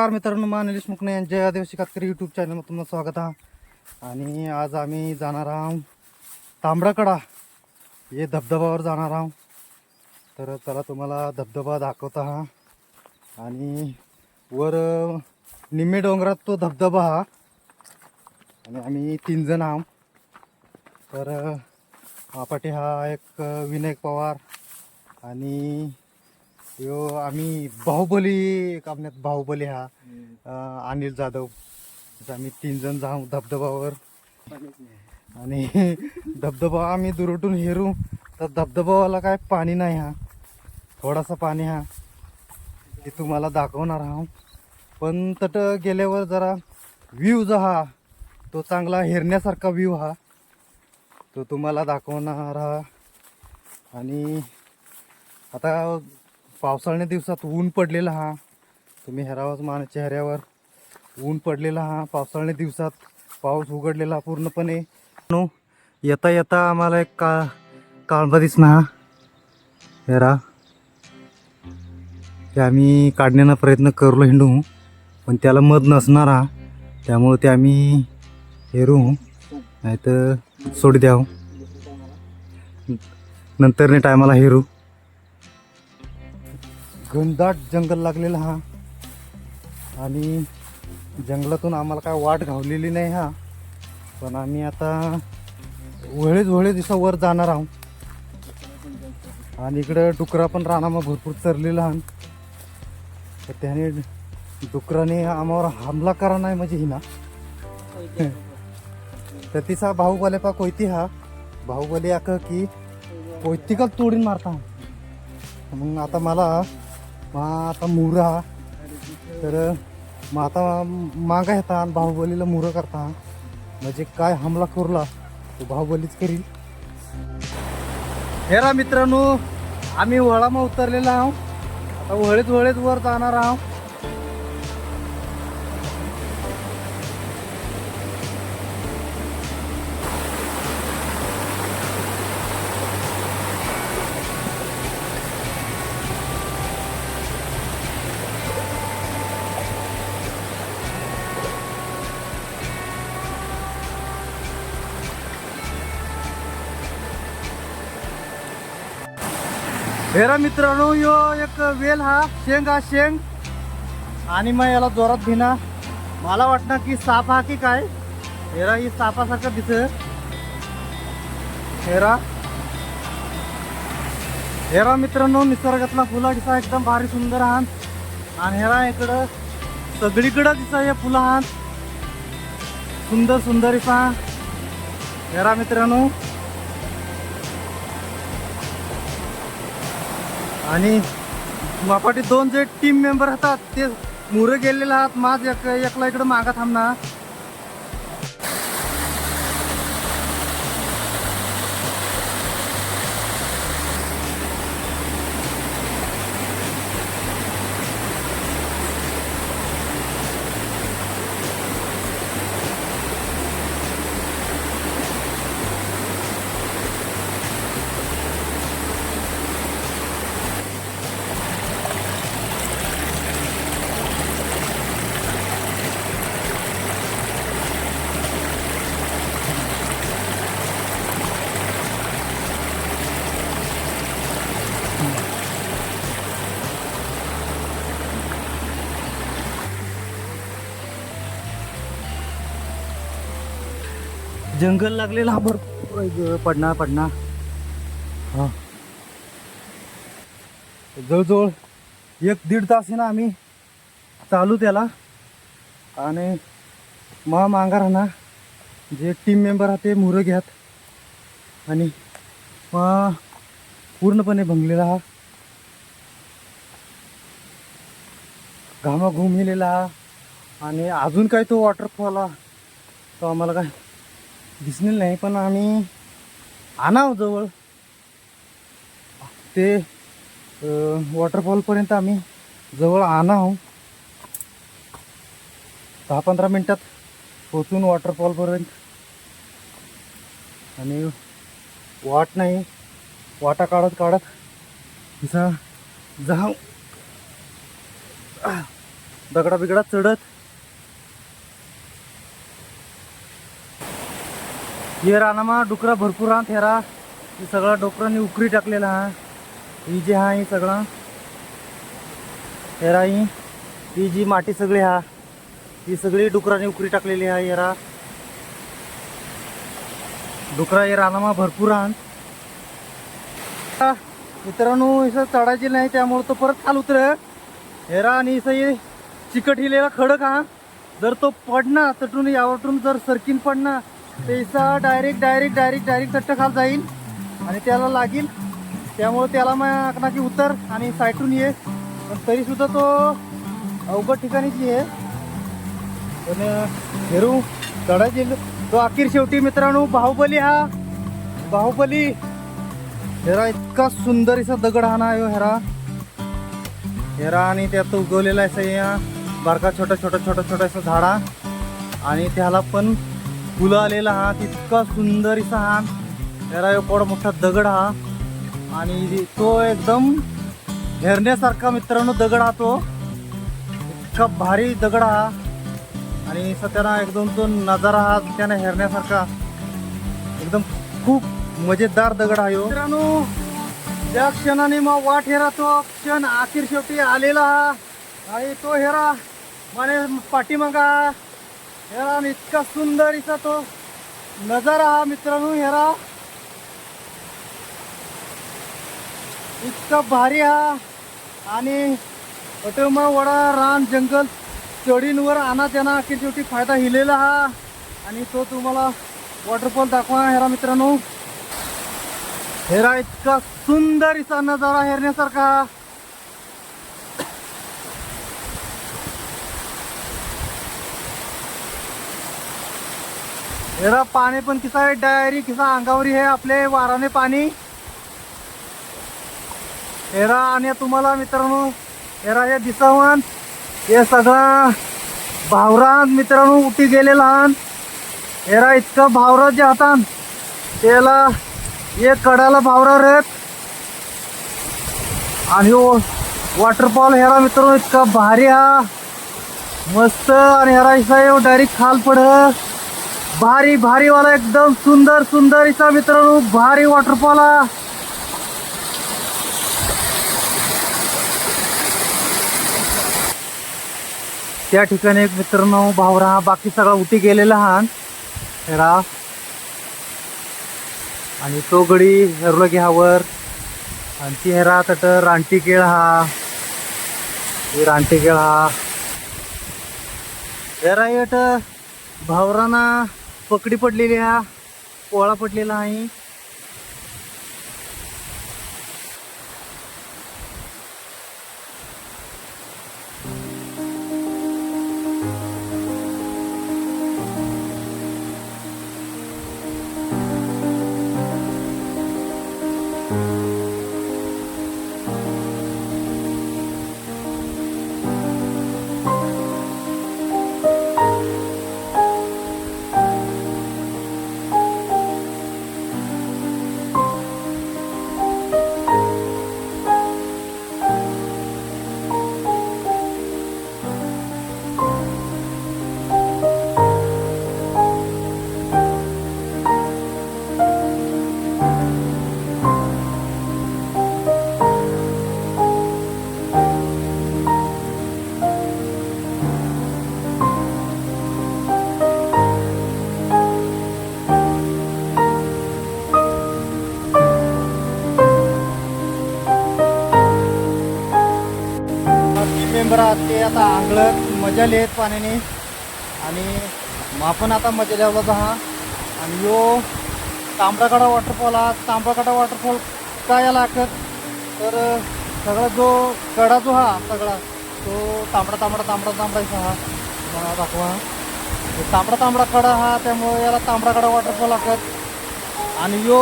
नमस्कार मित्रांनो मान मुकणे यांच्या आदिवासी कातकरी यूट्यूब चॅनलमध्ये तुम्हाला स्वागत आहे. आणि आज आम्ही जाणार आहोत तांबडाकडा. हे धबधबावर जाणार आहोत. तर चला तुम्हाला धबधबा दाखवत हा आणि वर निम्मे डोंगरात तो धबधबा हा. आणि आम्ही तीन जण आहोत. तर अ, मापाटी हा एक विनायक पवार आणि यो आम्ही बाहुबली कापण्यात बाहुबली हा. अं, अनिल जाधव. तर आम्ही तीन जण जाऊ धबधबावर आणि धबधबा आम्ही दुरटून हेरू. तर धबधबावाला काय पाणी नाही हा. थोडासा पाणी हा. ते तुम्हाला दाखवणार हा पण तट गेल्यावर जरा व्ह्यू जो हा तो चांगला हेरण्यासारखा व्ह्यू हा. तो तुम्हाला दाखवणार हा. आणि आता पावसाळ्या दिवसात ऊन पडलेला हा. तुम्ही हेरावाच मान चेहऱ्यावर. ऊन पडलेला हा. पावसाळ्या दिवसात पाऊस उघडलेला पूर्णपणे. नो येता येता आम्हाला एक का काळबा दिसना हा. हेरा ते आम्ही काढण्याचा प्रयत्न करलो हिंडू. पण त्याला मध नसणार हा. त्यामुळं ते आम्ही हेरू. नाही तर सोड द्याव हो. नंतर टायमाला हेरू. घनदाट जंगल लागलेला हा. आणि जंगलातून आम्हाला काय वाट घावलेली नाही हा. पण आम्ही आता वळेच वळेच दिवसा वर जाणार आहोत. आणि इकडं डुकरा पण रानामा भरपूर चरलेला हा. तर त्याने डुकराने आम्हावर हमला करा नाही म्हणजे हिना. तर तिचा बाहुबले पा कोयती हा. बाहुबली आक की कोयती का तोडीन मारता. मग आता मला आता मुरा तर मग आता मागा येता आणि बाहुबलीला मुरं करता. म्हणजे काय हमला करला तो बाहुबलीच करील. हेरा मित्रांनो आम्ही वळामा उतरलेला आहो. आता वळीत वळीत वर जाणार आहोत हेरा मित्रांनो यो एक वेल हा शेंग हा शेंग. आणि मग याला जोरात भिना. मला वाटणार की साप हा की काय? हेरा ही सापासारखं दिसत हेरा. हेरा मित्रांनो निसर्गातला फुला दिसा एकदम भारी सुंदर आहात आणि हेरा इकडं सगळीकडं दिसा हे फुलं आहात सुंदर सुंदर दिसा हेरा मित्रांनो. आणि मापाटी दोन जे टीम मेंबर होतात ते मुरं गेलेले आहात. माझ एक एकला इकडं मागा थांबणार. जंगल लागलेला हा भरपूर पडणार पडणार हा. जवळजवळ एक दीड तास आहे ना आम्ही चालू त्याला. आणि मा मांगार ना जे टीम मेंबर आहे ते मुरं घ्यात. आणि मग पूर्णपणे भंगलेला हा. घामा घुमिलेला हा. आणि अजून काय तो वॉटरफॉल हा तो आम्हाला काय दिसलेलं नाही पण आम्ही आणाव जवळ. ते वॉटरफॉलपर्यंत आम्ही जवळ आणाव. दहा पंधरा मिनटात पोचून वॉटरफॉलपर्यंत आणि वाट नाही वाटा काढत काढत तिचा जाऊ. दगडा बिगडा चढत हे रानामा डुकरा भरपूर राहत हेरा हे सगळा डोकरांनी उकरी टाकलेला हा. ही जी हा ही सगळं. हेरा ही. ही जी माती सगळी हा. ही सगळी डुकरांनी उकरी टाकलेली आहे हेरा डुकरा हे रानामा भरपूर राहत मित्रांनो इथं चढायचे नाही त्यामुळे तो परत खाल उतर. हेरा आणि इथं हे चिकट हिलेला खडक हा. जर तो पडना तटून यावटून जर सरकीन पडणार पैसा डायरेक्ट डायरेक्ट डायरेक्ट डायरेक्ट चट्ट खाल जाईल आणि त्याला लागेल त्यामुळे त्याला मग की उतर आणि साईटून ये. पण तरीसुद्धा तो अवघड ठिकाणीच आहे पण हेरू चढायचे तो अखेर शेवटी मित्रांनो बाहुबली हा. बाहुबली. हेरा इतका सुंदर असा दगड हा ना यो हेरा. हेरा आणि त्यात उगवलेला असा या बारका छोटा छोटा छोटा छोटा असा झाडा. आणि त्याला पण फुलं आलेला हा तितका सुंदर असा हा. हेरा यो मोठा दगड हा. आणि तो एकदम हेरण्यासारखा मित्रांनो दगड हा तो. इतका भारी दगड हा. आणि सध्याना एकदम तो नजारा हा त्याने हेरण्यासारखा. एकदम खूप मजेदार दगड आहे मित्रांनो त्या क्षणाने मग वाट हेरा तो क्षण अखेर शेवटी आलेला हा. आणि तो हेरा माने पाठीमागा हेरा इतका सुंदर इचा तो नजारा हा मित्रांनो हेरा. इतका भारी हा. आणि अटमा वडा रान जंगल चढींवर आणा त्यांना अखेर शेवटी फायदा हिलेला हा. आणि तो तुम्हाला वॉटरफॉल दाखवा हेरा मित्रांनो. हेरा इतका सुंदर इसा नजारा हेरण्यासारखा हेरा पाणी पण किसा आहे डायरी किसा अंगावरी हे आपले वाराने पाणी. हेरा आणि तुम्हाला मित्रांनो हेरा हे दिसावन हे सगळा भावरात मित्रांनो उठी गेले लहान हेरा इतकं भावरात जे हातात त्याला एक कडाला भावरा रेत आणि हो, वॉटरफॉल हेरा मित्रांनो इतका भारी हा. मस्त आणि हेरा इसा डायरेक्ट खाल पड. भारी भारी वाला एकदम सुंदर सुंदर इसा मित्रांनो भारी वॉटरफॉल हा त्या ठिकाणी एक मित्रांनो भावरा हा बाकी सगळा उठी गेलेला हा. हेरा. आणि तो गडी हेरलो घ्यावर आणि ती हेरा तट रानटी केळ हा रानटी केळ हा. हेरा येट भावराना. पकडी पडलेली हा. पोळा पडलेला आहे. आता अंगलत मजा लिहित पाण्याने. आणि आपण आता मजा लिहावला हा. आणि यो तांबडाकडा वॉटरफॉल हा. तांबडाकडा वॉटरफॉल काय या आखत? तर सगळा जो कडा जो हा सगळा तो तांबडा तांबडा तांबडा तांबडायचा हा. मला दाखवा तांबडा तांबडा कडा हा त्यामुळे याला तांबडाकडा वॉटरफॉल लागत आणि यो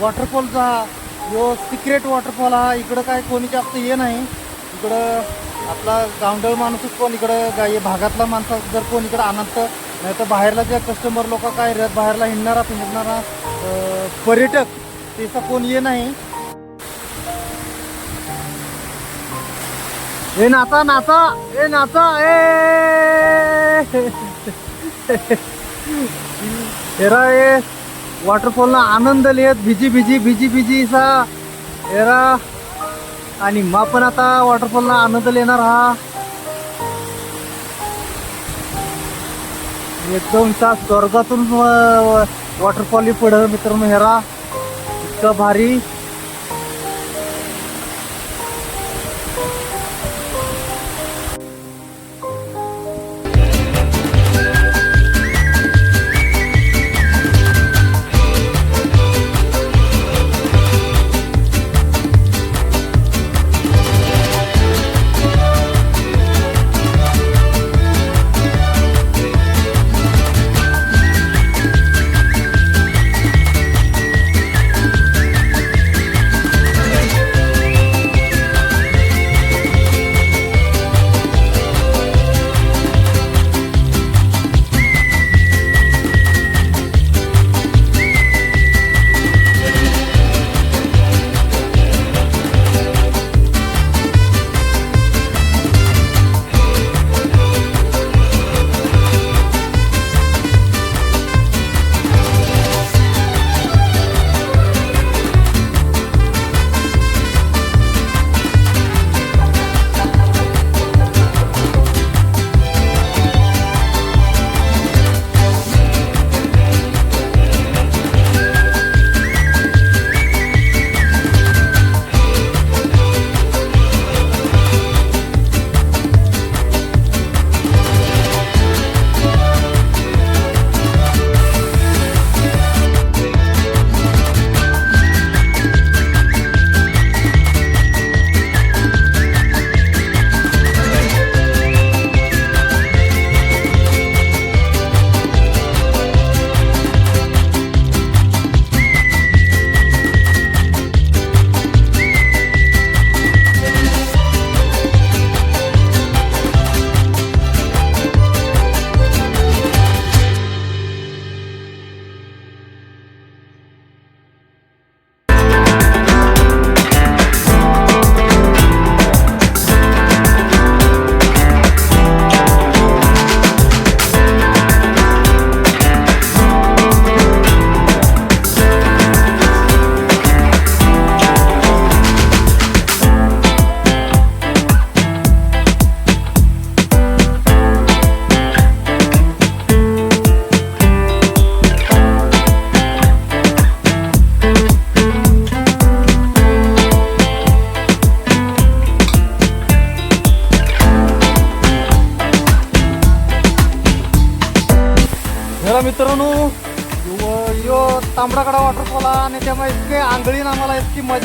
वॉटरफॉल जो हा यो सिक्रेट वॉटरफॉल हा इकडं काय कोणी जास्त हे नाही. इकडं आपला गावंडळ माणूसच कोण इकडं गाय भागातला माणसा जर कोण इकडं आणत नाही तर बाहेरला जे कस्टमर लोक काय बाहेरला हिंडणारा फिरणारा पर्यटक त्याचा कोण ये नाही. ए नाचा नाचा ए नाचा ए! एरा ए वॉटरफॉलला आनंद लिहित भिजी भिजी भिजी भिजी सा. एरा आणि मग पण आता वॉटरफॉलला आनंद लेणार हा. एकदम सा स्वर्गातून वॉटरफॉल पडलं मित्रांनो हेरा इतकं भारी.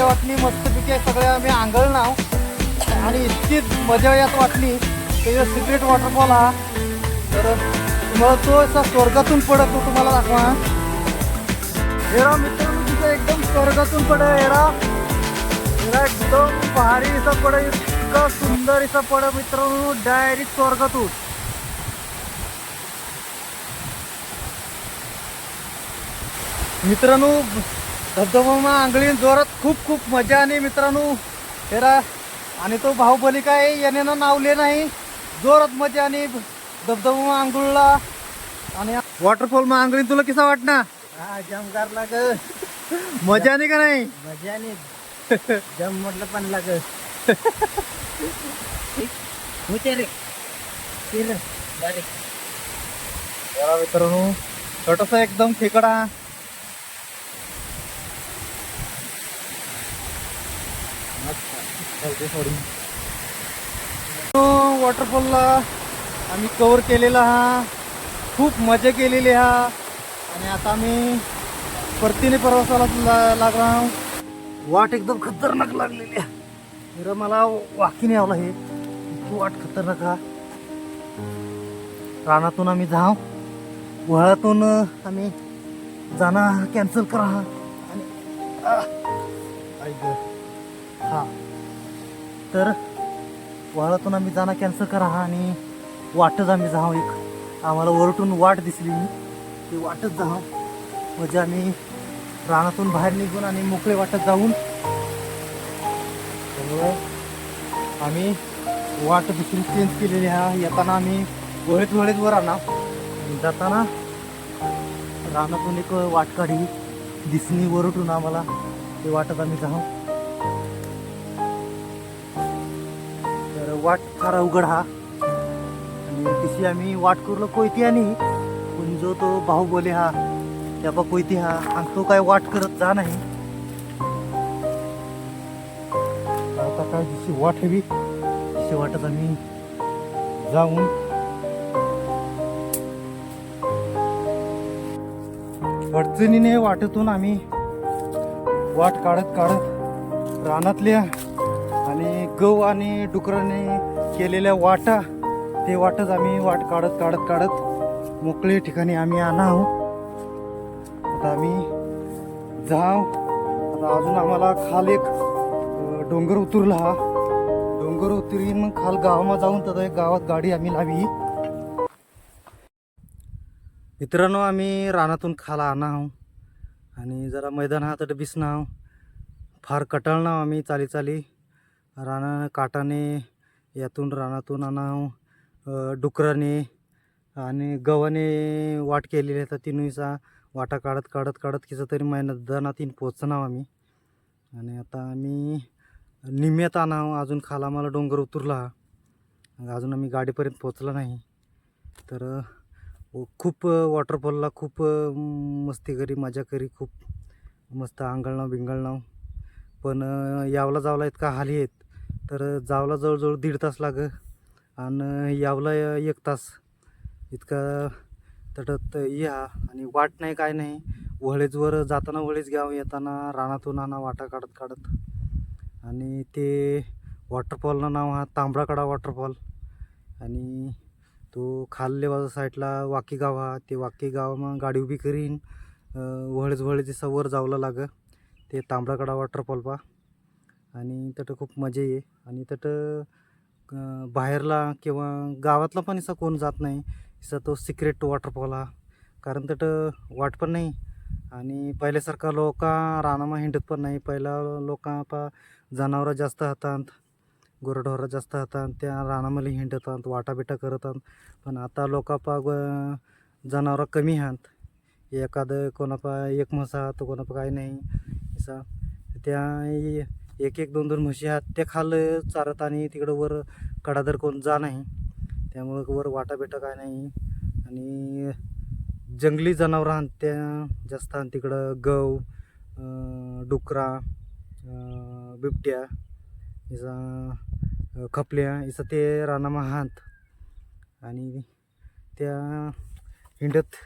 मजा वाटली मस्तपैकी सगळ्या आम्ही आंघळ नाव. आणि इतकी मजा यात वाटली त्याचा सिक्रेट वॉटरफॉल हा तर तुम्हाला तो असा स्वर्गातून पडत तो तुम्हाला दाखवा. हेरा मित्रांनो तिथं एकदम स्वर्गातून पड हेरा हेरा एकदम भारी असा पड इतका सुंदर असा पड मित्रांनो डायरेक्ट स्वर्गातून. मित्रांनो धबधबा आंघळी जोरात खूप खूप मजा आणि मित्रांनो हेरा आणि तो बाहुबली काय याने ना नावले नाही. जोरात मजा आणि धबधबा आंघोळला. आणि वॉटरफॉल मग आंघळी तुला कसा वाटणार हा जम करला ग मजा नाही का नाही? मजाने जम म्हटलं पण लाग. होते रे. मित्रांनो छोटासा एकदम खेकडा. वॉटरफॉलला आम्ही कवर केलेला हा. खूप मजा केलेली हा. आणि आता आम्ही परतीने प्रवासाला ला- लागला वाट एकदम खतरनाक लागलेली आहे. तर मला वाकीने आवला हे इतकी वाट खतरनाक हा. रानातून आम्ही जाऊ. वळातून आम्ही जाणं कॅन्सल करा आणि हा. तर वाळातून आम्ही जाणं कॅन्सल करा आणि वाटच आम्ही जाऊ एक. आम्हाला वरटून वाट दिसली मी ती वाटच जाऊ. म्हणजे आम्ही रानातून बाहेर निघून आणि मोकळे वाटत जाऊन त्यामुळे आम्ही वाट दुसरी चेंज केलेली हा. येताना आम्ही वळेत वळेत वर आणा जाताना रानातून एक वाट काढी दिसणी वरटून आम्हाला. ते वाटत आम्ही जाऊ. वाट फार अवघड हा. आणि तिशी आम्ही वाट करलो कोयती आणि. पण जो तो बाहुबली हा त्या बा कोयती हा. आणि तो काय वाट करत जा नाही. आता काय दिशी वाट हवी? तिशी वाटत आम्ही जाऊन. अडचणीने वाटेतून आम्ही वाट काढत काढत रानातल्या आणि गव आणि डुकराने केलेल्या वाटा ते वाटच आम्ही वाट काढत काढत काढत मोकळे ठिकाणी आम्ही आणा आहोत. आता आम्ही जाव आता अजून आम्हाला खाल एक डोंगर उतरला हा. डोंगर उतरीन मग खाल गावामा जाऊन तर एक गावात गाडी आम्ही लावी. मित्रांनो आम्ही रानातून खाला आणा आहो आणि जरा मैदान हा तर बिसना फार कटाळना आम्ही चाली चाली राना काटाने यातून रानातून आणा डुकराने आणि गव्हाने वाट केलेली आहे. तर तिन्हीचा वाटा काढत काढत काढत किचं तरी मैदानात तीन पोचणार आम्ही. आणि आता आम्ही निम्यात आणावं अजून खाला आम्हाला डोंगर उतरला. अजून आम्ही गाडीपर्यंत पोचला नाही. तर खूप वॉटरफॉलला खूप मस्ती करी मजा करी खूप मस्त आंगळणाव बिंगळणाव पण यावला जावला इतका हाली आहेत. तर जावला जवळजवळ दीड तास लाग. आणि यावला एक तास. इतका तटत या आणि वाट नाही काय नाही. वळेजवर जाताना वळेच घ्यावं येताना रानातून आणा वाटा काढत काढत. आणि ते वॉटरफॉलनं नाव हा तांबडाकडा वॉटरफॉल आणि तो खाल्ले बाजू साईडला वाकी गाव हा. ते वाकी गाव मग गाडी उभी करीन वळेच वळेच सवर जावलं लाग. ते तांबडाकडा वॉटरफॉल पा आणि तटं खूप मजा ये आणि तटं बाहेरला किंवा गावातला पण असा कोण जात नाही. असा तो सिक्रेट वॉटरफॉल हा कारण तटं वाट पण नाही. आणि पहिल्यासारखा लोक रानामा हिंडत पण नाही. पहिला लोक पा जनावरं जास्त हातात गुरढोरं जास्त हातात त्या रानामध्ये हिंडतात वाटा बिटा करतात. पण आता लोक पा जनावरं कमी आहात एखादं कोणापा एक म्हसा आहात तर कोणापा काही नाही. असा त्या एक एक दोन दोन म्हशी आहात. त्या खाल चारत आणि तिकडं वर कडादर कोण जा नाही. त्यामुळं वर वाटाबेटा काय नाही. आणि जंगली जनावरं आणत्या त्या जास्त आणि तिकडं गव डुकरा बिबट्या इसा खपल्या इसा ते रानामा हात आणि त्या हिंडत.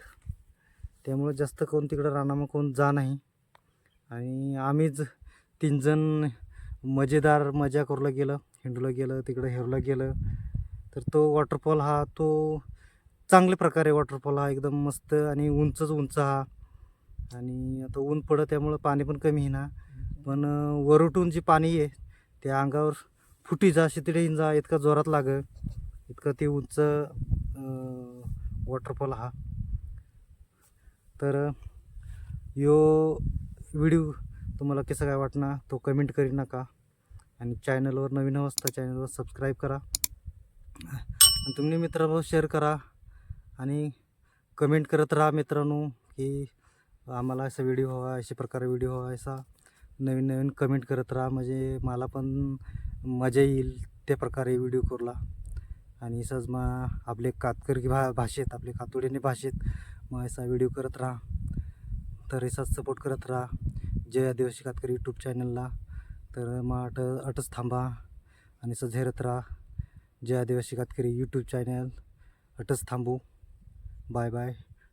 त्यामुळं जास्त कोण तिकडं रानामा कोण जा नाही. आणि आम्हीच तीन जण मजेदार मजा करूला गेलं हिंडूला गेलं तिकडं हेरला गेलं. तर तो वॉटरफॉल हा तो चांगल्या प्रकारे वॉटरफॉल हा एकदम मस्त आणि उंचच उंच हा. आणि आता ऊन पडत त्यामुळं पाणी पण कमी ना. पण वरुटून वरटून जी पाणी आहे त्या अंगावर फुटी जा शितडे जा इतका जोरात लाग. इतकं ते उंच वॉटरफॉल हा. तर यो व्हिडिओ तुम्हाला कसं काय वाटणार तो कमेंट करी नका. आणि चॅनलवर नवीन असता चॅनलवर सबस्क्राईब करा. आणि तुम्ही मित्रांनो शेअर करा. आणि कमेंट करत राहा मित्रांनो की आम्हाला असा व्हिडिओ हवा अशा प्रकारे व्हिडिओ हवा असा नवीन नवीन कमेंट करत राहा. म्हणजे मला पण मजा येईल त्या प्रकारे व्हिडिओ करला. आणि सहज मग आपले कातकरी भा भाषेत आपले कातोडीने भाषेत मग असा व्हिडिओ करत राहा. तर असाच सपोर्ट करत राहा. जय आदिवासी कातकरी यूट्यूब चॅनलला तर मग अट अटच थांबा आणि सझेरत राहा. जय आदिवासी कातकरी यूट्यूब चॅनल अटच थांबू. Bye bye